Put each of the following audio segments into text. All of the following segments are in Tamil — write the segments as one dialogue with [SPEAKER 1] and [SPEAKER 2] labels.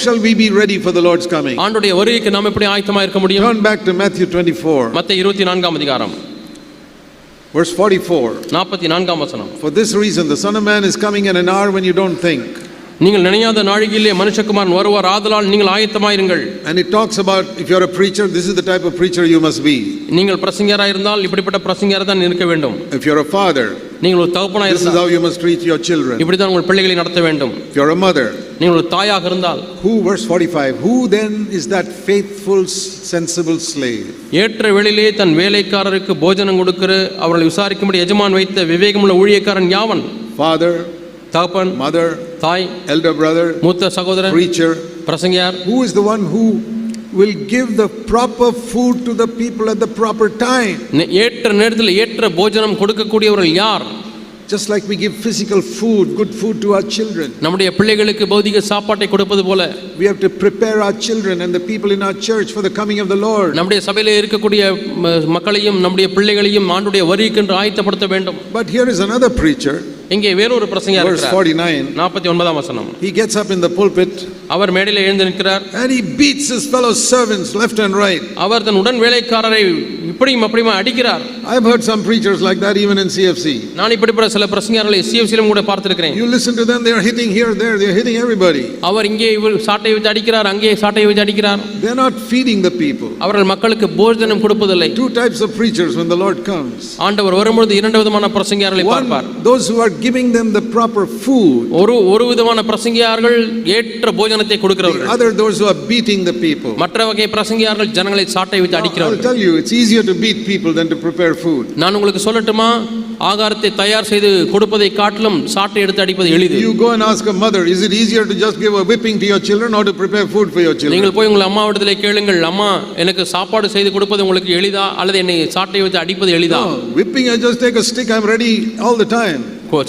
[SPEAKER 1] shall we be ready for the Lord's coming?
[SPEAKER 2] ஆண்டுடைய வருகைக்கு நாம் எப்படி ஆயத்தமா இருக்க முடியும்
[SPEAKER 1] Turn back to Matthew 24,
[SPEAKER 2] மத்த இருபத்தி நான்காம் அதிகாரம்
[SPEAKER 1] verse 44.
[SPEAKER 2] நாற்பத்தி நான்காம் வசனம்
[SPEAKER 1] For this reason, the Son of Man is coming in an hour when you don't think.
[SPEAKER 2] நீங்கள் நினையாத நாழிகையிலே மனுஷகுமாரன் வருவார் ஆதலால் நீங்கள் ஆயத்தமாயிருங்கள்
[SPEAKER 1] And it talks about if you're a preacher, this is the type of preacher you must be.
[SPEAKER 2] நீங்கள் பிரசங்கராக இருந்தால் இப்படிப்பட்ட பிரசங்கராக தான் இருக்க வேண்டும்
[SPEAKER 1] If you're a father,
[SPEAKER 2] நீங்கள் ஒரு தகப்பனாக
[SPEAKER 1] this is
[SPEAKER 2] இருந்தால்
[SPEAKER 1] how you must treat your children.
[SPEAKER 2] இப்படி தான் உங்கள் பிள்ளைகளை நடத்த வேண்டும்
[SPEAKER 1] If you're a mother,
[SPEAKER 2] நீங்கள் ஒரு தாயாக இருந்தால்
[SPEAKER 1] who, verse 45, who then is that faithful, sensible slave?
[SPEAKER 2] ஏற்ற வேளையிலே தன் வேலைக்காரருக்கு போஜனம் கொடுக்கிற அவர்களை விசாரிக்கும்படி எஜமான் வைத்த விவேகமுள்ள ஊழியக்காரன் யாவன்
[SPEAKER 1] Father,
[SPEAKER 2] தகப்பன்
[SPEAKER 1] mother,
[SPEAKER 2] தாய்
[SPEAKER 1] elder brother,
[SPEAKER 2] மூத்த சகோதரன்
[SPEAKER 1] preacher,
[SPEAKER 2] பிரசங்கியார்
[SPEAKER 1] who is the one who will give the proper food to the people at the proper time?
[SPEAKER 2] நே- ஏற்ற நேரத்தில் ஏற்ற போஜனம் கொடுக்கக்கூடியவர்கள் யார்
[SPEAKER 1] Just like we give physical food, good food to our children.
[SPEAKER 2] நம்முடைய பிள்ளைகளுக்கு பௌதிக சாப்பாட்டை கொடுப்பது போல
[SPEAKER 1] We have to prepare our children and the people in our church for the coming of the Lord.
[SPEAKER 2] நம்முடைய சபையிலே இருக்கக்கூடிய ம, மக்களையும் நம்முடைய பிள்ளைகளையும் ஆண்டுடைய வரிக்கென்று ஆயத்தப்படுத்த வேண்டும்
[SPEAKER 1] But here is another preacher,
[SPEAKER 2] இங்கே வேறொரு பிரசங்கியார்
[SPEAKER 1] verse
[SPEAKER 2] இருக்கிறார்
[SPEAKER 1] 49.
[SPEAKER 2] நாற்பத்தி ஒன்பதாம் வசனம்
[SPEAKER 1] He gets up in the pulpit
[SPEAKER 2] அவர் மேடையில் எழுந்து நிற்கிறார்
[SPEAKER 1] and he beats his fellow servants left and right.
[SPEAKER 2] அவர் தன் உடன் வேலைக்காரரை இப்படியும் அப்படியுமா அடிக்கிறார்
[SPEAKER 1] I've heard some preachers like that even in CFC.
[SPEAKER 2] நான் இப்படிப்பட்ட சில பிரசங்கியார்களை சிஎஃப்சியிலும் கூட பார்த்திருக்கிறேன்
[SPEAKER 1] You listen to them, they're hitting here, there, they're hitting everybody.
[SPEAKER 2] அவர் இங்கே இவர் சாட்டை வச்சு அடிக்கிறார் அங்கே சாட்டை வச்சு அடிக்கிறார்
[SPEAKER 1] They're not feeding the people.
[SPEAKER 2] அவர்கள் மக்களுக்கு போஜனம் கொடுப்பதில்லை
[SPEAKER 1] Two types of preachers when the Lord comes.
[SPEAKER 2] ஆண்டவர் வரும்பொழுது இரண்டு விதமான பிரசங்கியார்களை பார்ப்பார்
[SPEAKER 1] One, those who are giving them the proper food.
[SPEAKER 2] ஒரு ஒரு விதமான பிரசங்கியார்கள் ஏற்ற போஜனத்தை
[SPEAKER 1] The
[SPEAKER 2] கொடுக்கிறவர்கள்
[SPEAKER 1] other, those who are beating the people.
[SPEAKER 2] மற்ற வகை பிரசங்கியார்கள் ஜனங்களை சாட்டை வைத்து
[SPEAKER 1] I'll
[SPEAKER 2] அடிக்கிறவர்கள்
[SPEAKER 1] tell you, it's easier to beat people than to prepare food.
[SPEAKER 2] நான் உங்களுக்கு சொல்லட்டுமா ஆகாரத்தை தயார் செய்து கொடுப்பதை காட்டிலும் சாட்டை எடுத்து அடிப்பது எளிது
[SPEAKER 1] You go and ask a mother, is it easier to just give a whipping to your children or to prepare food for your children?
[SPEAKER 2] நீங்கள் போய் உங்கள் அம்மாவிடத்திலே கேளுங்கள் அம்மா எனக்கு சாப்பாடு செய்து கொடுப்பது உங்களுக்கு எளிதா அல்லது என்னை சாட்டை வைத்து அடிப்பது எளிதா
[SPEAKER 1] whipping, I just take a stick, I'm ready all the time.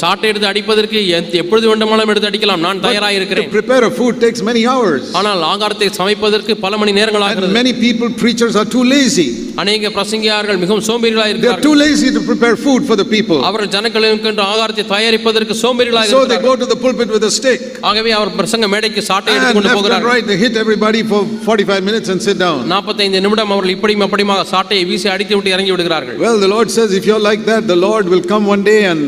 [SPEAKER 2] சாட்டை எடுத்து அடிப்பதற்கு எப்பொழுது வேண்டுமானாலும் எடுத்து அடிக்கலாம் நான் தயாராக இருக்கிறேன்
[SPEAKER 1] prepare a food takes many hours.
[SPEAKER 2] ஆனால் ஆகாரத்தை சமைப்பதற்கு பல மணி நேரங்கள்
[SPEAKER 1] And
[SPEAKER 2] ஆகிறது
[SPEAKER 1] many people, preachers, are too lazy.
[SPEAKER 2] அநேக பிரசங்கியார்கள் மிகவும் சோம்பேறிகளாக
[SPEAKER 1] They are
[SPEAKER 2] இருக்கிறார்கள்
[SPEAKER 1] too lazy to prepare food for the people.
[SPEAKER 2] அவர்கள் ஜனங்களுக்கு ஆகாரத்தை தயாரிப்பதற்கு சோம்பேறிகளாக
[SPEAKER 1] So they
[SPEAKER 2] இருக்கிறார்கள்
[SPEAKER 1] go to the pulpit with a stick.
[SPEAKER 2] ஆகவே அவர் பிரசங்க மேடைக்கு சாட்டை
[SPEAKER 1] left and
[SPEAKER 2] போகிறார்கள்
[SPEAKER 1] right, they hit everybody for 45 minutes and sit down.
[SPEAKER 2] நாற்பத்தைந்து நிமிடம் அவர்கள் இப்படியும் அப்படியுமாக சாட்டையை வீசி அடித்து விட்டு இறங்கி விடுகிறார்கள்
[SPEAKER 1] Well, the Lord says, if you're like that, the Lord will come one day and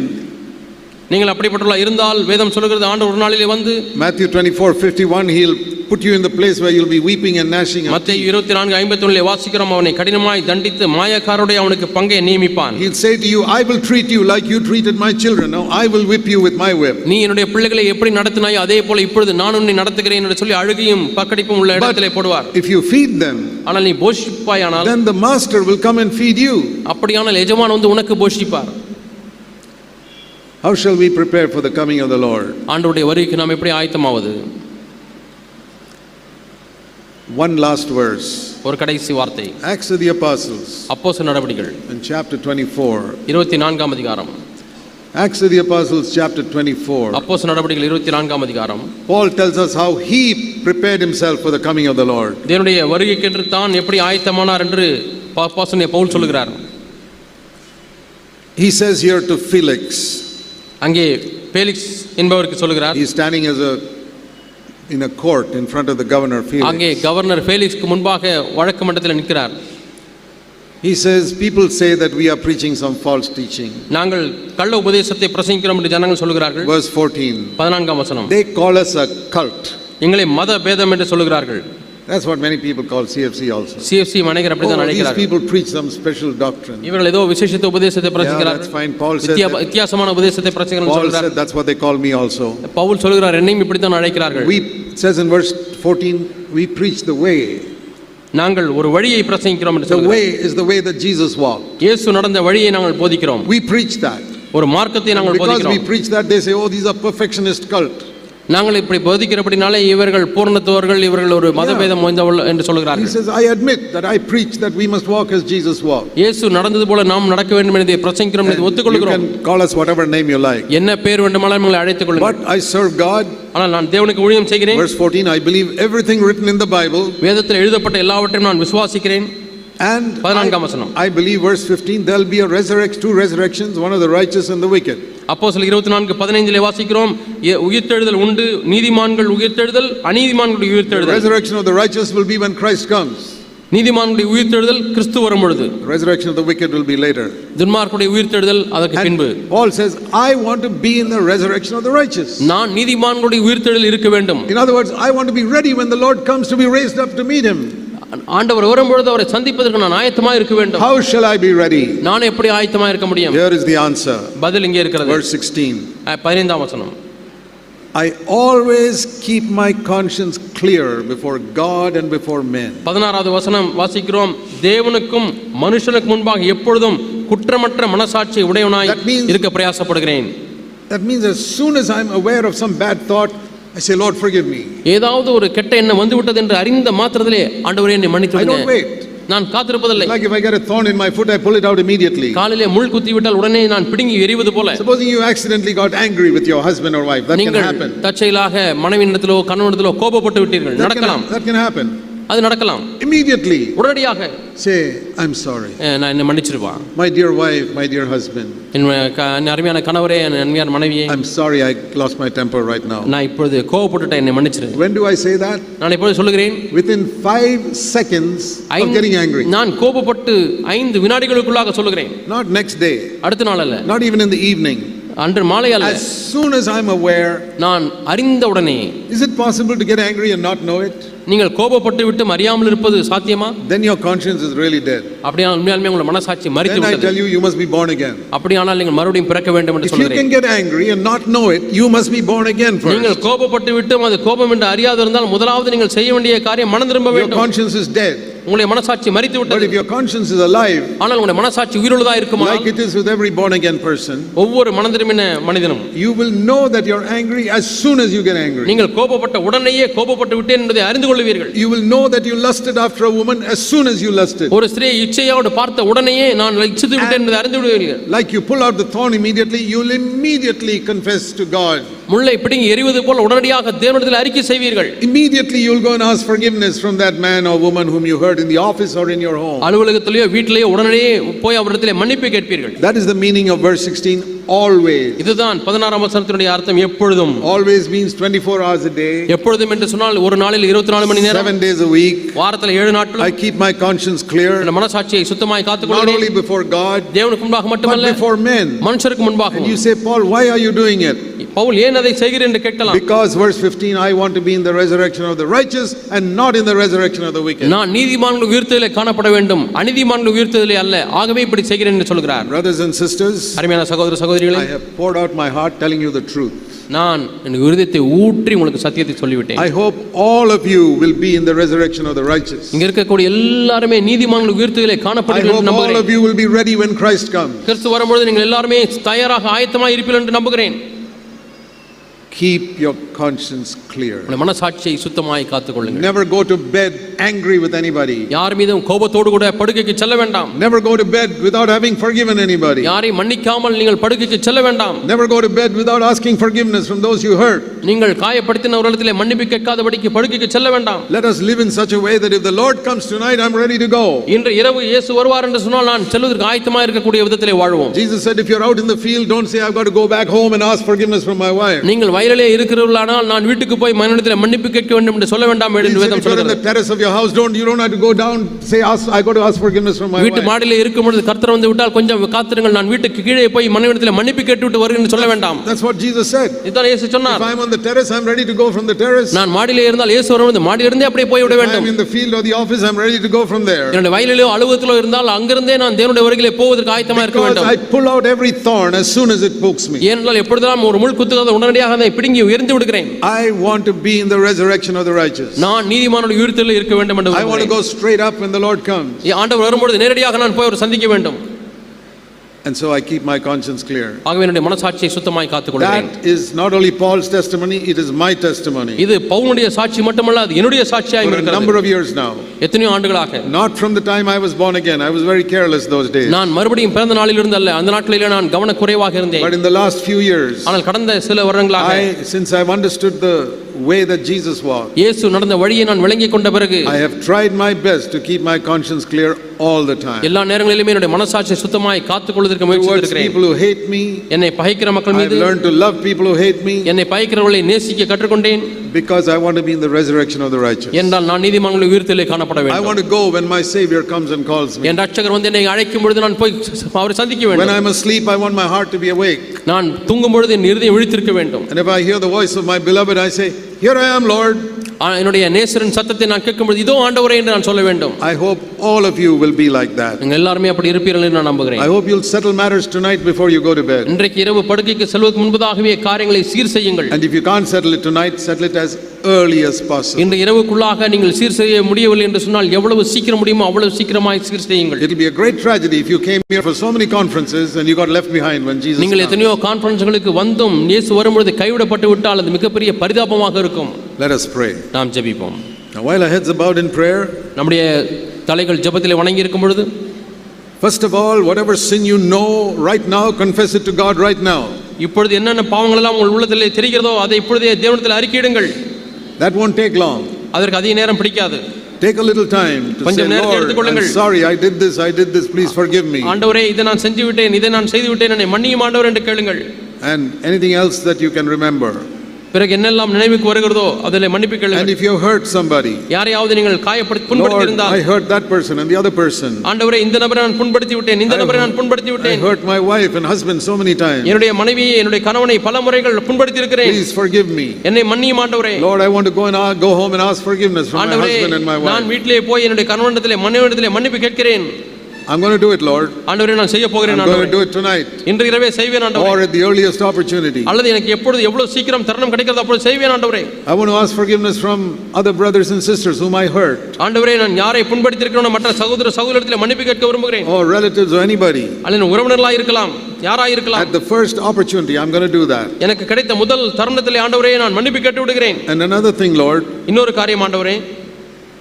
[SPEAKER 2] நீங்கள் அப்படிப்பட்டுள்ள இருந்தால் வேதம் சொல்லுகிறது ஆண்டு ஒரு நாளிலே வந்து
[SPEAKER 1] Matthew 24, 51, He'll put you in the place where you'll be weeping and gnashing
[SPEAKER 2] மத்திய. இருபத்தி நான்கு ஐம்பத்தி ஒன்றிலே வாசிக்கிறோம் அவனை கடினமாய் தண்டித்து மாயக்காரருடைய அவனுக்கு பங்கை நியமிப்பான்
[SPEAKER 1] He'll say to you, I will treat you like you treated my children. Now I will whip you with my whip.
[SPEAKER 2] நீ என்னுடைய பிள்ளைகளை எப்படி நடத்தினாயோ அதே போல இப்பொழுது நான் உன்னை நடத்துகிறேன் என்று சொல்லி அழுகையும் பக்கடிப்பும் உள்ள இடத்திலே போடுவார்
[SPEAKER 1] If you feed them,
[SPEAKER 2] ஆனால் நீ போஷிப்பாயானால்
[SPEAKER 1] then the master will come and feed you.
[SPEAKER 2] அப்படியானால் எஜமான் வந்து உனக்கு போஷிப்பார்
[SPEAKER 1] How shall we prepare for the coming of the Lord?
[SPEAKER 2] ஆண்டவருடைய வருகைக்கு நாம் எப்படி ஆயத்தமாவது
[SPEAKER 1] One last verse.
[SPEAKER 2] ஒரு கடைசி வார்த்தை
[SPEAKER 1] Acts of the Apostles
[SPEAKER 2] அப்போஸ்தலர் நடவடிக்கைகள்
[SPEAKER 1] in chapter 24.
[SPEAKER 2] இருபத்தி நான்காம் அதிகாரம்
[SPEAKER 1] Acts of the Apostles, chapter 24.
[SPEAKER 2] அப்போஸ்தலர் நடவடிக்கைகள் இருபத்தி நான்காம் அதிகாரம்
[SPEAKER 1] Paul tells us how he prepared himself for the coming of the Lord.
[SPEAKER 2] தேவனுடைய வருகைக்கென்று தான் எப்படி ஆயத்தமானார் என்று அப்போஸ்தலனாகிய பவுல் சொல்லுகிறார்
[SPEAKER 1] He says here to Felix,
[SPEAKER 2] அங்கே பேலிக்ஸ் என்பவருக்கு சொல்லுகிறார்
[SPEAKER 1] he's standing as a in a court in front of the governor
[SPEAKER 2] அங்கே. கவர்னர் ஃபேலிக்ஸ்க்கு முன்பாக வழக்கு மன்றத்தில் நிற்கிறார்
[SPEAKER 1] He says people say that we are preaching some false teaching.
[SPEAKER 2] நாங்கள் கள்ள உபதேசத்தை பிரசங்கிக்கிறோம் என்று ஜனங்கள் சொல்லுகிறார்கள்
[SPEAKER 1] Verse 14.
[SPEAKER 2] பதினான்காம் வசனம்
[SPEAKER 1] They call us a cult.
[SPEAKER 2] எங்களை மத பேதம் என்று சொல்லுகிறார்கள்
[SPEAKER 1] That's what many people call CFC also.
[SPEAKER 2] அநேகர் அப்படிதான்
[SPEAKER 1] Oh, these
[SPEAKER 2] நினைக்கிறார்கள்
[SPEAKER 1] people preach some special doctrine.
[SPEAKER 2] இவர்கள் ஏதோ விசேஷித்த உபதேசத்தை
[SPEAKER 1] Yeah, that's fine. Paul that,
[SPEAKER 2] வித்தியாசமான உபதேசத்தை பிரசங்கிறார்கள்
[SPEAKER 1] Paul said that's what they call me also.
[SPEAKER 2] Pavul சொல்கிறார் என்னையும் இப்படித்தான் அழைக்கிறார்கள்
[SPEAKER 1] We says in verse 14, we preach the way.
[SPEAKER 2] நாங்கள் ஒரு வழியை பிரசங்கிக்கிறோம் என்று
[SPEAKER 1] The
[SPEAKER 2] சொல்கிறார்
[SPEAKER 1] way is the way that Jesus walked.
[SPEAKER 2] இயேசு நடந்த வழியை நாங்கள் போதிக்கிறோம்
[SPEAKER 1] We preach that.
[SPEAKER 2] ஒரு மார்க்கத்தை நாங்கள்
[SPEAKER 1] because we
[SPEAKER 2] போதிக்கிறோம்
[SPEAKER 1] preach that, they say, oh, these are perfectionist cult.
[SPEAKER 2] நாங்கள் இப்படி போதிக்கிறபடினாலே இவர்கள் பூர்ணத்துவர்கள் இவர்கள் ஒரு மதபேதம் ஓய்ந்தவள் என்று
[SPEAKER 1] He
[SPEAKER 2] சொல்கிறார்கள்
[SPEAKER 1] says, I admit that I preach that we must walk as Jesus walked.
[SPEAKER 2] இயேசு நடந்தது போல நாம் நடக்க வேண்டும் என்பதை பிரசங்கிக்கிறோம் என்று
[SPEAKER 1] You
[SPEAKER 2] ஒத்துக்கொள்கிறோம்
[SPEAKER 1] can call us whatever name you like.
[SPEAKER 2] என்ன பேர் வேண்டுமானாலும் உங்களை அழைத்துக் கொள்ளுங்கள்
[SPEAKER 1] But I serve God.
[SPEAKER 2] ஆனால் நான் தேவனுக்கு ஊழியம் செய்கிறேன்
[SPEAKER 1] Verse 14, I believe everything written in the Bible.
[SPEAKER 2] வேதத்தில் எழுதப்பட்ட எல்லாவற்றையும் நான் விசுவாசிக்கிறேன்
[SPEAKER 1] And
[SPEAKER 2] பதினான்காம் வசனம்
[SPEAKER 1] I believe verse 15 there'll be a resurrection, two resurrections, one of the righteous and the wicked.
[SPEAKER 2] அப்போ சில இருபத்தி நான்கு பதினைஞ்சிலே வாசிக்கிறோம் உயிர்த்தெழுதல் உண்டு நீதிமான்கள் உயிர்த்தெழுதல் அநீதிமான்களுடைய
[SPEAKER 1] The
[SPEAKER 2] உயிர்த்தெழுதல்
[SPEAKER 1] resurrection of the righteous will be when Christ comes.
[SPEAKER 2] நீதிமான்களுடைய உயிர்த்தெழுதல் கிறிஸ்து வரும் பொழுது
[SPEAKER 1] resurrection of the wicked will be later.
[SPEAKER 2] துன்மார்க்குடைய உயிர்த்தெழுதல் அதற்கு பின்பு
[SPEAKER 1] Paul says, I want to be in the resurrection of the righteous.
[SPEAKER 2] நான் நீதிமான்களுடைய உயிர்த்தெழுதல் இருக்க வேண்டும்
[SPEAKER 1] In other words, I want to be ready when the Lord comes to be raised up to meet him.
[SPEAKER 2] ஆண்டவர் வரும்பொழுது அவரை சந்திப்பதற்கு நான் ஆயத்தமா இருக்க வேண்டும்
[SPEAKER 1] How shall I be ready?
[SPEAKER 2] நான் எப்படி ஆயத்தமா இருக்க முடியும்
[SPEAKER 1] Here is the answer.
[SPEAKER 2] பதில் இங்கே இருக்கிறது
[SPEAKER 1] Verse 16.
[SPEAKER 2] அஹ், பதினைந்தாம் வசனம்
[SPEAKER 1] I always keep my conscience clear before God and before men.
[SPEAKER 2] பதினாறாவது வசனம் வாசிக்கிறோம் தேவனுக்கும் மனுஷனுக்கு முன்பாக எப்பொழுதும் குற்றமற்ற மனசாட்சி உடையவனாய் இருக்க பிரயாசப்படுகிறேன்
[SPEAKER 1] That means as soon as I'm aware of some bad thought, I say, Lord, forgive me.
[SPEAKER 2] ஏதாவது ஒரு கெட்ட எண்ணம் வந்து விட்டது என்று அறிந்த மாத்திரத்திலே ஆண்டவரே என்னை மன்னித்து
[SPEAKER 1] I don't
[SPEAKER 2] விடுங்க
[SPEAKER 1] wait.
[SPEAKER 2] நான் காத்திருப்பதில்லை
[SPEAKER 1] Like if I get a thorn in my foot, I pull it out immediately.
[SPEAKER 2] காலிலே முள் குத்தி விட்டால் உடனே நான் பிடுங்கி எறிவது போல
[SPEAKER 1] Supposing you accidentally got angry with your husband or wife, that can
[SPEAKER 2] நீங்கள்
[SPEAKER 1] happen.
[SPEAKER 2] தற்செயலாக மனைவியிடத்திலோ கணவனிடத்திலோ கோபப்பட்டு விட்டீர்கள்
[SPEAKER 1] That can,
[SPEAKER 2] நடக்கலாம்
[SPEAKER 1] that can happen.
[SPEAKER 2] அது நடக்கலாம்
[SPEAKER 1] Immediately
[SPEAKER 2] உடனடியாக
[SPEAKER 1] say, I'm sorry.
[SPEAKER 2] அஹ், நான் என்னை மன்னிச்சிருப்பான்
[SPEAKER 1] My dear wife, my dear husband,
[SPEAKER 2] என் க- என் அருமையான கணவரே என் அருமையான மனைவியே
[SPEAKER 1] I'm sorry I lost my temper right now.
[SPEAKER 2] நான் இப்பொழுது கோபப்பட்டுட்டேன் என்னை மன்னிச்சிரு
[SPEAKER 1] When do I say that?
[SPEAKER 2] நான் இப்பொழுது சொல்லுகிறேன்
[SPEAKER 1] Within five seconds of getting angry.
[SPEAKER 2] நான் கோபப்பட்டு ஐந்து வினாடிகளுக்குள்ளாக சொல்லுகிறேன்
[SPEAKER 1] Not next day,
[SPEAKER 2] அடுத்த நாள் அல்ல
[SPEAKER 1] not even in the evening.
[SPEAKER 2] அன்று மாலை அல்ல
[SPEAKER 1] As soon as I'm aware,
[SPEAKER 2] நான் அறிந்த உடனே
[SPEAKER 1] is it possible to get angry and not know it?
[SPEAKER 2] நீங்கள் கோபப்பட்டு விட்டு அறியாமல் இருப்பது சாத்தியமா
[SPEAKER 1] Then your conscience is really dead.
[SPEAKER 2] அப்படியானால் உண்மையாலுமே உங்கள் மனசாட்சி மறித்து
[SPEAKER 1] Then I
[SPEAKER 2] விட்டது
[SPEAKER 1] tell you, you must be born again.
[SPEAKER 2] அப்படியானால் நீங்கள் மறுபடியும் பிறக்க வேண்டும் என்று
[SPEAKER 1] If you can
[SPEAKER 2] சொல்கிறேன்
[SPEAKER 1] get angry and not know it, you must be born again
[SPEAKER 2] நீங்கள்
[SPEAKER 1] first.
[SPEAKER 2] கோபப்பட்டு விட்டும் அது கோபம் என்று அறியாது இருந்தால் முதலாவது நீங்கள் செய்ய வேண்டிய காரியம் மனம் திரும்ப
[SPEAKER 1] Your
[SPEAKER 2] வேண்டும்
[SPEAKER 1] conscience is dead.
[SPEAKER 2] உங்களுடைய மனசாட்சி மறித்து
[SPEAKER 1] But
[SPEAKER 2] விட்டது
[SPEAKER 1] if your conscience is alive,
[SPEAKER 2] ஆனால் உங்களுடைய மனசாட்சி உயிருள்ளதா இருக்குமா
[SPEAKER 1] like it is with every born again person,
[SPEAKER 2] ஒவ்வொரு மனம் திரும்பின மனிதனும்
[SPEAKER 1] you will know that you're angry as soon as you get angry.
[SPEAKER 2] நீங்கள் கோபப்பட்ட உடனேயே கோபப்பட்டு விட்டேன் என்பதை அறிந்து கொள்வீர்கள்
[SPEAKER 1] You will know that you lusted after a woman as soon as you lusted.
[SPEAKER 2] ஒரு ஸ்திரியை இச்சையோடு பார்த்த உடனேயே நான் இச்சித்து விட்டேன் என்பதை அறிந்து விடுவீர்கள்
[SPEAKER 1] Like you pull out the thorn immediately, you'll immediately confess to God.
[SPEAKER 2] முள்ளை பிடுங்கி எறிவது போல் உடனடியாக தேவனிடத்தில் அறிக்கை செய்வீர்கள்
[SPEAKER 1] Immediately you'll go and ask forgiveness from that man or woman whom you hurt in the office or in your home.
[SPEAKER 2] அலுவலகத்திலேயோ வீட்டிலேயோ உடனடியே போய் அவரிடத்திலே மன்னிப்பு கேட்பீர்கள்
[SPEAKER 1] That is the meaning of verse 16 always.
[SPEAKER 2] இதுதான் பதினாறாம் வசனத்தினுடைய அர்த்தம் எப்பொழுதும்
[SPEAKER 1] Always means 24 hours a day,
[SPEAKER 2] எப்பொழுதும் என்று சொன்னால் ஒரு நாளில் இருபத்தி நாலு மணி நேரம்
[SPEAKER 1] seven days a week.
[SPEAKER 2] வாரத்தில் ஏழு நாட்கள்
[SPEAKER 1] I keep my conscience clear,
[SPEAKER 2] என் மனசாட்சியை சுத்தமாய்
[SPEAKER 1] not
[SPEAKER 2] காத்துக்கொள்கிறேன்
[SPEAKER 1] only before God,
[SPEAKER 2] தேவனுக்கு முன்பாக
[SPEAKER 1] but
[SPEAKER 2] மட்டுமல்ல
[SPEAKER 1] before men.
[SPEAKER 2] மனுஷருக்கு முன்பாக
[SPEAKER 1] And you say, Paul, why are you doing it?
[SPEAKER 2] Pavul ஏன் அதை செய்கிறேன் என்று கேட்கலாம்
[SPEAKER 1] Because, verse 15, I want to be in the resurrection of the righteous and not in the resurrection of the wicked.
[SPEAKER 2] நான் நீதிமான்கள் உயிர்த்ததிலே காணப்பட வேண்டும் அநீதிமான்கள் உயிர்த்ததிலே அல்ல ஆகவே இப்படி செய்கிறேன் என்று சொல்கிறார்
[SPEAKER 1] Brothers and sisters,
[SPEAKER 2] அருமையான சகோதர சகோதரிகளே
[SPEAKER 1] I have poured out my heart telling you the truth.
[SPEAKER 2] நான் என் இருதயத்தை ஊற்றி உங்களுக்கு சத்தியத்தை சொல்லிவிட்டேன்
[SPEAKER 1] I hope all of you will be in the resurrection of the righteous.
[SPEAKER 2] இங்க இருக்கக்கூடிய எல்லாருமே நீதிமான்கள் காணப்படுகிறீர்கள்
[SPEAKER 1] hope
[SPEAKER 2] என்று நம்புகிறேன்
[SPEAKER 1] of you will be ready when Christ comes.
[SPEAKER 2] கிறிஸ்து வரும்பொழுது நீங்கள் எல்லாருமே தயாராக ஆயத்தமாக இருப்பீர்கள் என்று நம்புகிறேன்
[SPEAKER 1] Keep your conscience clear.
[SPEAKER 2] உங்களுடைய மனசாட்சியை சுத்தமாய் காத்துக்கொள்ளுங்கள்
[SPEAKER 1] Never go to bed angry with anybody.
[SPEAKER 2] யார் மீதும் கோபத்தோடு கூட படுக்கைக்கு செல்ல வேண்டாம்
[SPEAKER 1] Never go to bed without having forgiven anybody.
[SPEAKER 2] யாரையும் மன்னிக்காமல் நீங்கள் படுக்கைக்கு செல்ல வேண்டாம்
[SPEAKER 1] Never go to bed without asking forgiveness from those you hurt.
[SPEAKER 2] நீங்கள் காயப்படுத்தினவர்களிடத்திலே மன்னிப்பு கேட்காதபடிக்கு படுக்கைக்கு செல்ல வேண்டாம்
[SPEAKER 1] Let us live in such a way that if the Lord comes tonight, I'm ready to go.
[SPEAKER 2] இன்று இரவு இயேசு வருவார் என்று சொன்னால் நான் செல்வதற்கு ஆயத்தமாக இருக்கக்கூடிய விதத்திலே வாழ்வோம்
[SPEAKER 1] Jesus said, if you're out in the field, don't say, I've got to go back home and ask forgiveness from my wife.
[SPEAKER 2] நீங்கள் வயலிலே இருக்கிறவர்களானால் நான் வீட்டுக்கு போய் மனிதத்தில் மன்னிப்பு கேட்க வேண்டும் என்று சொல்ல வேண்டாம் என்று வேதம் சொல்கிறது
[SPEAKER 1] terrace of your house, don't you don't have to go down, say, ask, I got to ask forgiveness from my
[SPEAKER 2] வீட்டு. மாடியிலே இருக்கும் பொழுது கர்த்தர் வந்து விட்டால் கொஞ்சம் காத்திருங்கள் நான் வீட்டுக்கு கீழே போய் மனைவிடத்தில் மன்னிப்பு கேட்டு விட்டு வருகிறேன் சொல்ல வேண்டாம்
[SPEAKER 1] That's what Jesus said.
[SPEAKER 2] இதுதான் இயேசு
[SPEAKER 1] If
[SPEAKER 2] சொன்னார்
[SPEAKER 1] I'm on the terrace, I'm ready to go from the terrace.
[SPEAKER 2] நான் மாடியிலே இருந்தால் இயேசு வருவது மாடியிலிருந்தே அப்படியே போய் விட வேண்டும்
[SPEAKER 1] I'm in the field or the office, I'm ready to go from there.
[SPEAKER 2] என்னுடைய வயலிலோ அலுவலகத்திலோ இருந்தால் அங்கிருந்தே நான் தேவனுடைய வருகிலே போவதற்கு ஆயத்தமாக இருக்க வேண்டும்
[SPEAKER 1] I pull out every thorn as soon as it pokes me.
[SPEAKER 2] ஏனென்றால் எப்பொழுதெல்லாம் ஒரு முள் குத்துகிறத உடனடியாக அதை பிடுங்கி உயர்ந்து விடுகிறேன்
[SPEAKER 1] I want to be in the resurrection of the righteous.
[SPEAKER 2] நான் நீதிமானுடைய உயிர்த்தலில் இருக்க வேண்டும் என்று
[SPEAKER 1] I want to
[SPEAKER 2] விரும்புகிறேன்.
[SPEAKER 1] go straight up when the Lord comes.
[SPEAKER 2] ஆண்டவர் வரும்பொழுது நேரடியாக நான் போய் அவர் சந்திக்க வேண்டும்
[SPEAKER 1] And so I keep my conscience clear.
[SPEAKER 2] ஆகவே என்னுடைய மனசாட்சியை சுத்தமாய் காத்துக்கொள்கிறேன்
[SPEAKER 1] That is not only Paul's testimony, it is my testimony.
[SPEAKER 2] இது பவுனுடைய சாட்சி மட்டுமல்ல அது என்னுடைய
[SPEAKER 1] a
[SPEAKER 2] இருக்கிறது
[SPEAKER 1] number of years now.
[SPEAKER 2] எத்தனையோ ஆண்டுகளாக
[SPEAKER 1] Not from the time I was born again. I was very careless those days.
[SPEAKER 2] நான் மறுபடியும் பிறந்த நாளிலிருந்து அல்ல அந்த நாட்களிலே நான் கவனக்குறைவாக இருந்தேன்
[SPEAKER 1] But in the last few years,
[SPEAKER 2] ஆனால் கடந்த சில வருடங்களாக
[SPEAKER 1] I, since I've understood the way that Jesus walked.
[SPEAKER 2] இயேசு நடந்த வழியை நான் விளங்கிக் கொண்ட பிறகு
[SPEAKER 1] I have tried my best to keep my conscience clear all the time.
[SPEAKER 2] எல்லா நேரங்களிலுமே என்னுடைய மனசாட்சி சுத்தமாய் காத்துக் கொள்வதற்கு முயற்சி
[SPEAKER 1] Towards
[SPEAKER 2] இருக்கிறேன்
[SPEAKER 1] people who hate me,
[SPEAKER 2] என்னை பகைக்கிற மக்கள்
[SPEAKER 1] I've
[SPEAKER 2] மீது
[SPEAKER 1] learned to love people who hate me
[SPEAKER 2] என்னை பகைக்கிறவர்களை நேசிக்க கற்றுக்கொண்டேன்
[SPEAKER 1] Because I want to be in the resurrection of the righteous.
[SPEAKER 2] என்றால் நான் நீதிமன்றங்கள் உயிர்த்தலே காணப்பட
[SPEAKER 1] I
[SPEAKER 2] வேண்டும்
[SPEAKER 1] want to go when my Savior comes and calls me.
[SPEAKER 2] என் ரட்சகர் வந்து என்னை அழைக்கும் பொழுது நான் போய் அவரை சந்திக்க
[SPEAKER 1] When
[SPEAKER 2] வேண்டும்
[SPEAKER 1] I'm asleep, I want my heart to be awake.
[SPEAKER 2] நான் தூங்கும் பொழுது என் இருதயம் விழித்திருக்க வேண்டும்
[SPEAKER 1] And if I hear the voice of my beloved, I say, Here I am, Lord.
[SPEAKER 2] என்னுடைய நேசரின் சத்தத்தை நான் கேட்கும் பொழுது இதோ ஆண்டவரே என்று நான் சொல்ல வேண்டும்
[SPEAKER 1] I hope all of you will be like that.
[SPEAKER 2] நீங்கள் எல்லாருமே அப்படி இருப்பீர்கள் என்று நான் நம்புகிறேன்
[SPEAKER 1] I hope you'll settle matters tonight before you go to bed.
[SPEAKER 2] இன்றைக்கு இரவு படுக்கைக்கு செல்வதற்கு முன்பதாகவே காரியங்களை சீர் செய்யுங்கள்
[SPEAKER 1] And if you can't settle it tonight, settle it as early as possible.
[SPEAKER 2] இன்று இரவுக்குள்ளாக நீங்கள் சீர் செய்ய முடியவில்லை என்று சொன்னால் எவ்வளவு சீக்கிரம் முடியுமோ அவ்வளவு சீக்கிரமாய் சீர் செய்யுங்கள்
[SPEAKER 1] It'll be a great tragedy if you came here for so many conferences and you got left behind when Jesus
[SPEAKER 2] நீங்கள். எத்தனையோ கான்ஃபரன்ஸ்களுக்கு வந்தும் இயேசு வரும்பொழுது கைவிடப்பட்டு விட்டால் அது மிகப்பெரிய பரிதாபமாக இருக்கும்
[SPEAKER 1] Let us pray.
[SPEAKER 2] நாம் ஜெபிப்போம்
[SPEAKER 1] Now, while our heads are bowed in prayer,
[SPEAKER 2] நம்முடைய தலைகள் ஜெபத்திலே வணங்கி இருக்கும் பொழுது
[SPEAKER 1] first of all, whatever sin you know right now, confess it to God right now.
[SPEAKER 2] இப்பொழுது என்னென்ன பாவங்கள் எல்லாம் உங்கள் உள்ளத்திலே தெரிகிறதோ அதை இப்பொழுதே தேவனத்தில் அறிக்கையிடுங்கள்
[SPEAKER 1] That won't take long.
[SPEAKER 2] அதற்கு அதிக நேரம் பிடிக்காது
[SPEAKER 1] Take a little time to say,
[SPEAKER 2] கொஞ்சம் நேரத்தை
[SPEAKER 1] Lord, I'm
[SPEAKER 2] எடுத்துக்கொள்ளுங்கள்.
[SPEAKER 1] sorry, I did this, I did this, please forgive me.
[SPEAKER 2] ஆண்டவரே இதை நான் செஞ்சு விட்டேன் இதை நான் செய்து விட்டேன் என்னை மன்னியும் ஆண்டவர் என்று கேளுங்கள்
[SPEAKER 1] And anything else that you can remember.
[SPEAKER 2] பிறகு என்னெல்லாம் நினைவுக்கு வருகிறதோ அதில் மன்னிப்பு
[SPEAKER 1] And
[SPEAKER 2] கேளுங்கள்
[SPEAKER 1] if you hurt somebody,
[SPEAKER 2] யாரையாவது நீங்கள் காயப்படுத்தி புண்படுத்தி இருந்தால்
[SPEAKER 1] I hurt that person and the other person.
[SPEAKER 2] ஆண்டவரே இந்த நபரை நான் புண்படுத்தி விட்டேன் இந்த நபரை நான் புண்படுத்தி
[SPEAKER 1] I
[SPEAKER 2] விட்டேன்
[SPEAKER 1] hurt my wife and husband so many times.
[SPEAKER 2] என்னுடைய மனைவியை என்னுடைய கணவனை பல முறைகள் புண்படுத்தி இருக்கிறேன்
[SPEAKER 1] Please forgive me.
[SPEAKER 2] என்னை மன்னியும் ஆண்டவரே
[SPEAKER 1] Lord, I want to go and go home and ask forgiveness from my husband and my
[SPEAKER 2] நான்
[SPEAKER 1] wife.
[SPEAKER 2] வீட்டிலே போய் என்னுடைய கணவனிடத்திலே மனைவிடத்திலே மன்னிப்பு கேட்கிறேன்
[SPEAKER 1] I'm going to do it, Lord.
[SPEAKER 2] ஆண்டவரே நான் செய்ய
[SPEAKER 1] I'm
[SPEAKER 2] போகிறேன்
[SPEAKER 1] going to do it tonight.
[SPEAKER 2] இன்று இரவே செய்வேன் ஆண்டவரே.
[SPEAKER 1] Or at the earliest opportunity.
[SPEAKER 2] அல்லது எனக்கு எப்பொழுது எவ்வளவு சீக்கிரம் தருணம் கிடைக்கிறது அப்பொழுது செய்வேன் ஆண்டவரே.
[SPEAKER 1] I want to ask forgiveness from other brothers and sisters whom I hurt,
[SPEAKER 2] ஆண்டவரே நான் யாரை புண்படுத்தி இருக்கிறோம் மற்ற சகோதர சகோதரத்திலே மன்னிப்பு கேட்க விரும்புகிறேன்.
[SPEAKER 1] Or relatives or anybody.
[SPEAKER 2] அல்லது உறவினர்களாக இருக்கலாம் யாராக இருக்கலாம்
[SPEAKER 1] At the first opportunity, I'm going to do that.
[SPEAKER 2] எனக்கு கிடைத்த முதல் தருணத்திலே ஆண்டவரே நான் மன்னிப்பு கேட்டு விடுகிறேன்
[SPEAKER 1] And another thing, Lord,
[SPEAKER 2] இன்னொரு காரியம் ஆண்டவரே.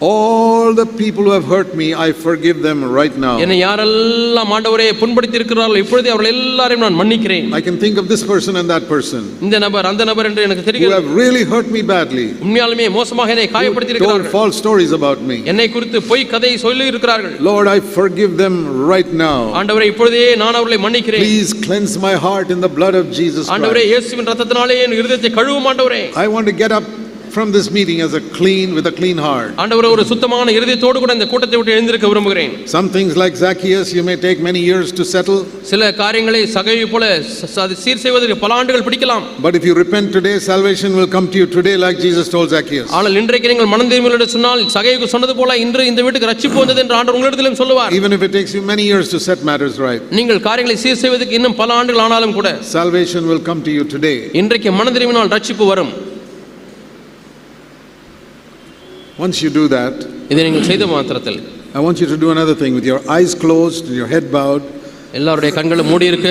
[SPEAKER 1] all the people who have hurt me, I forgive them right now.
[SPEAKER 2] என்னை யாரெல்லாம் ஆண்டவரே புண்படுத்தி இருக்கிறார்கள் இப்பொழுதே அவர்கள் எல்லாரையும் நான் மன்னிக்கிறேன்
[SPEAKER 1] I can think of this person and that person
[SPEAKER 2] இந்த நபர் அந்த நபர் என்று எனக்கு
[SPEAKER 1] who
[SPEAKER 2] தெரிகிறது
[SPEAKER 1] have really hurt me badly,
[SPEAKER 2] உண்மையாலுமே மோசமாக என்னை காயப்படுத்தி
[SPEAKER 1] told
[SPEAKER 2] இருக்கிறார்கள்
[SPEAKER 1] false stories about me.
[SPEAKER 2] என்னை குறித்து பொய் கதையை சொல்லி இருக்கிறார்கள்
[SPEAKER 1] Lord, I forgive them right now.
[SPEAKER 2] ஆண்டவரே இப்பொழுதே நான் அவர்களை மன்னிக்கிறேன்
[SPEAKER 1] Please cleanse my heart in the blood of Jesus
[SPEAKER 2] ஆண்டவரே
[SPEAKER 1] Christ.
[SPEAKER 2] இயேசுவின் ரத்தத்தினாலே என் இருதயத்தை கழுவும் ஆண்டவரே
[SPEAKER 1] I want to get up from this meeting as a clean, with a clean heart.
[SPEAKER 2] ஆண்டவரே ஒரு சுத்தமான இருதயத்தோடு கூட இந்த கூட்டத்தை விட்டு எழுந்திருக்க விரும்புகிறேன்
[SPEAKER 1] Some things like Zacchaeus, you may take many years to settle,
[SPEAKER 2] சில காரியங்களை சகையை போல சீர் செய்வதற்கு பல ஆண்டுகள் பிடிக்கலாம்
[SPEAKER 1] but if you repent today, salvation will come to you today, like Jesus told Zacchaeus.
[SPEAKER 2] ஆனால் இன்றைக்கு நீங்கள் மனம் திரும்பியுள்ள சொன்னால் சகைக்கு சொன்னது போல இன்று இந்த வீட்டுக்கு ரட்சிப்பு வந்தது என்று ஆண்டவர் உங்களிடத்திலும் சொல்லுவார்
[SPEAKER 1] Even if it takes you many years to set matters right,
[SPEAKER 2] நீங்கள் காரியங்களை சீர் செய்வதற்கு இன்னும் பல ஆண்டுகள் ஆனாலும் கூட
[SPEAKER 1] salvation will come to you today.
[SPEAKER 2] இன்றைக்கு மனம் திரும்பினால் ரட்சிப்பு வரும்
[SPEAKER 1] Once you do that,
[SPEAKER 2] இதை நீங்கள் செய்த மாத்திரத்தில்
[SPEAKER 1] I want you to do another thing with your eyes closed and your head bowed.
[SPEAKER 2] எல்லாருடைய கண்களும் மூடி இருக்க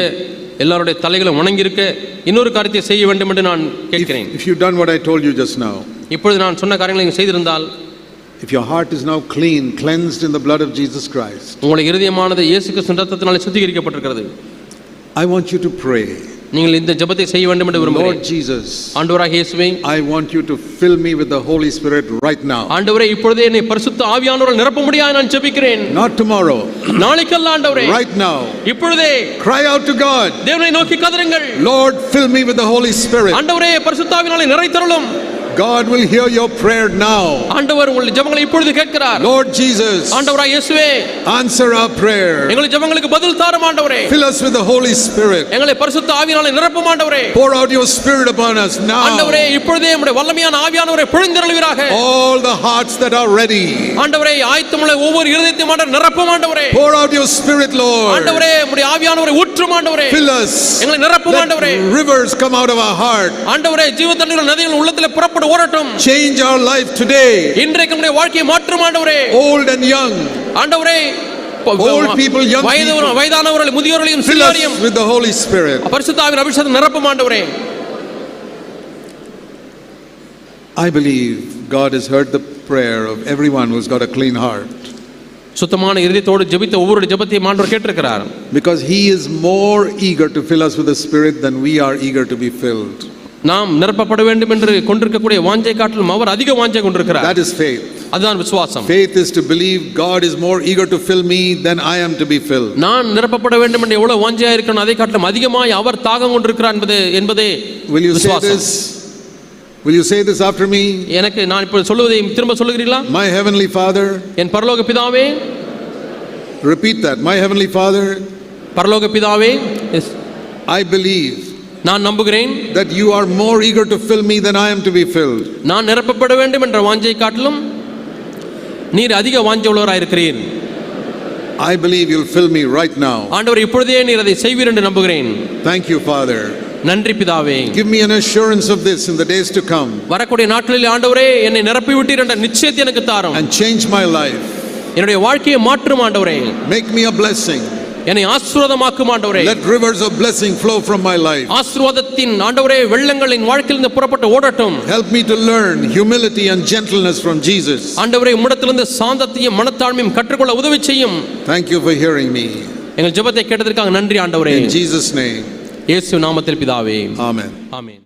[SPEAKER 2] எல்லாருடைய தலைகளும் வணங்கி இருக்க இன்னொரு காரியத்தை செய்ய வேண்டும் என்று நான் கேட்கிறேன்
[SPEAKER 1] If you've done what I told you just now,
[SPEAKER 2] இப்பொழுது நான் சொன்ன காரியங்களை நீங்கள் செய்திருந்தால்
[SPEAKER 1] if your heart is now clean, cleansed in the blood of Jesus Christ,
[SPEAKER 2] உங்களுடைய இருதயமானது இயேசு கிறிஸ்து ரத்தத்தினாலே சுத்திகரிக்கப்பட்டிருக்கிறது
[SPEAKER 1] I want you to pray.
[SPEAKER 2] நீங்கள் இந்த ஜெபத்தை செய்ய வேண்டும் என்று விரும்புகிறேன்.
[SPEAKER 1] Lord Jesus,
[SPEAKER 2] ஆண்டவராக இயேசுவே
[SPEAKER 1] I want you to fill me with the Holy Spirit right now.
[SPEAKER 2] ஆண்டவரே இப்பொழுதே என்னை பரிசுத்த ஆவியானவரால் நிரப்ப முடியாது நான் ஜெபிக்கிறேன்.
[SPEAKER 1] Not tomorrow,
[SPEAKER 2] நாளைக்கல்ல ஆண்டவரே.
[SPEAKER 1] Right now.
[SPEAKER 2] இப்பொழுதே
[SPEAKER 1] Cry out to God,
[SPEAKER 2] தேவனை நோக்கி கதறுங்கள்.
[SPEAKER 1] Lord, fill me with the Holy Spirit.
[SPEAKER 2] ஆண்டவரே பரிசுத்த ஆவியானவரை நிறைத்தருளும்.
[SPEAKER 1] God will hear your prayer now.
[SPEAKER 2] ஆண்டவர் உங்கள் ஜெபங்களை இப்பொழுது கேட்கிறார்
[SPEAKER 1] Lord Jesus,
[SPEAKER 2] ஆண்டவராக இயேசுவே
[SPEAKER 1] answer our prayer.
[SPEAKER 2] எங்கள் ஜெபங்களுக்கு பதில் தாரும் ஆண்டவரே
[SPEAKER 1] Fill us with the Holy Spirit.
[SPEAKER 2] எங்களை பரிசுத்த ஆவியானவரை நிரப்பும் ஆண்டவரே
[SPEAKER 1] Pour out your Spirit upon us now.
[SPEAKER 2] ஆண்டவரே இப்பொழுதே நம்முடைய வல்லமையான ஆவியானவரை பொழிந்தருளுவீராக
[SPEAKER 1] All the hearts that are ready.
[SPEAKER 2] ஆண்டவரே ஆயத்தமுள்ள ஒவ்வொரு இருதயத்தையும் ஆண்டவர் நிரப்பும் ஆண்டவரே
[SPEAKER 1] Pour out your Spirit, Lord.
[SPEAKER 2] ஆண்டவரே நம்முடைய ஆவியானவரை ஊற்றும் ஆண்டவரே
[SPEAKER 1] Fill us.
[SPEAKER 2] எங்களை நிரப்பும் ஆண்டவரே
[SPEAKER 1] rivers come out of our heart.
[SPEAKER 2] ஆண்டவரே ஜீவ தண்ணீர் நதிகள் உள்ளத்தில் புறப்பட்டு ஓடட்டும்
[SPEAKER 1] Change our life today.
[SPEAKER 2] இன்றைக்கு நம்முடைய வாழ்க்கையை மாற்றும் ஆண்டவரே
[SPEAKER 1] Old and young.
[SPEAKER 2] ஆண்டவரே
[SPEAKER 1] Old people, young
[SPEAKER 2] வயது
[SPEAKER 1] people.
[SPEAKER 2] வயதானவர்கள் முதியோர்களையும்
[SPEAKER 1] Fill us
[SPEAKER 2] சிறியோரையும்
[SPEAKER 1] with the Holy Spirit.
[SPEAKER 2] பரிசுத்தாவின் அபிஷேகம் நிரப்பும் ஆண்டவரே
[SPEAKER 1] I believe God has heard the prayer of everyone who's got a clean heart.
[SPEAKER 2] சுத்தமான இருதயத்தோடு ஜெபித்த ஒவ்வொரு ஜெபத்தையும் ஆண்டவர் கேட்டிருக்கிறார்
[SPEAKER 1] Because He is more eager to fill us with the Spirit than we are eager to be filled.
[SPEAKER 2] நாம் நிரப்பப்பட வேண்டும் என்று கொண்டிருக்கக்கூடிய வாஞ்சை காட்டிலும் அவர் அதிக வாஞ்சை கொண்டிருக்கிறார்
[SPEAKER 1] That is faith.
[SPEAKER 2] அதுதான் விசுவாசம்
[SPEAKER 1] Faith is to believe God is more eager to fill me than I am to be filled.
[SPEAKER 2] நான் நிரப்பப்பட வேண்டும் என்று எவ்வளவு வாஞ்சையா இருக்கணும் அதை காட்டிலும் அதிகமாய் அவர் தாகம் கொண்டிருக்கிறார் என்பது என்பதே
[SPEAKER 1] Will you say this? Will you say this after me?
[SPEAKER 2] எனக்கு நான் இப்போ சொல்லுவதை திரும்ப சொல்லுகிறீர்களா
[SPEAKER 1] My heavenly Father,
[SPEAKER 2] என் பரலோக பிதாவே
[SPEAKER 1] repeat that. My heavenly Father,
[SPEAKER 2] பரலோக பிதாவே.
[SPEAKER 1] I believe
[SPEAKER 2] நான் நம்புகிறேன்
[SPEAKER 1] that you are more eager to fill me than I am to be filled.
[SPEAKER 2] நான் நிரப்பப்பட வேண்டும் என்ற வாஞ்சை காட்டிலும் நீர் அதிக வாஞ்சை உள்ளவராய் இருக்கிறீர்
[SPEAKER 1] I believe you'll fill me right now.
[SPEAKER 2] ஆண்டவர் இப்பொழுதே நீர் அதை செய்வீர் என்று நம்புகிறேன்
[SPEAKER 1] Thank you, Father.
[SPEAKER 2] நன்றி பிதாவே
[SPEAKER 1] Give me an assurance of this in the days to come
[SPEAKER 2] வரக்கூடிய நாட்களில் ஆண்டவரே என்னை நிரப்பி விட்டீர் என்ற நிச்சயத்தை எனக்கு தாரும்
[SPEAKER 1] and change my life.
[SPEAKER 2] என்னுடைய வாழ்க்கையை மாற்றும் ஆண்டவரே
[SPEAKER 1] Make me a blessing.
[SPEAKER 2] என்னை ஆசீர்வாதமாக்கும் ஆண்டவரே
[SPEAKER 1] Let rivers of blessing flow from my life.
[SPEAKER 2] ஆசீர்வாதத்தின் ஆண்டவரே வெள்ளங்கள் என் வாழ்க்கையிலிருந்து புறப்பட்டு ஓடட்டும்
[SPEAKER 1] Help me to learn humility and gentleness from Jesus.
[SPEAKER 2] ஆண்டவரே உம்மிடத்திலிருந்து சாந்தத்தையும் மனத்தாழ்மையும் கற்றுக்கொள்ள உதவி செய்யும்
[SPEAKER 1] Thank you for hearing me.
[SPEAKER 2] எங்கள் ஜெபத்தை கேட்டதற்காக நன்றி ஆண்டவரே
[SPEAKER 1] In Jesus' name,
[SPEAKER 2] இயேசு நாமத்தில் பிதாவே
[SPEAKER 1] Amen.
[SPEAKER 2] ஆமென்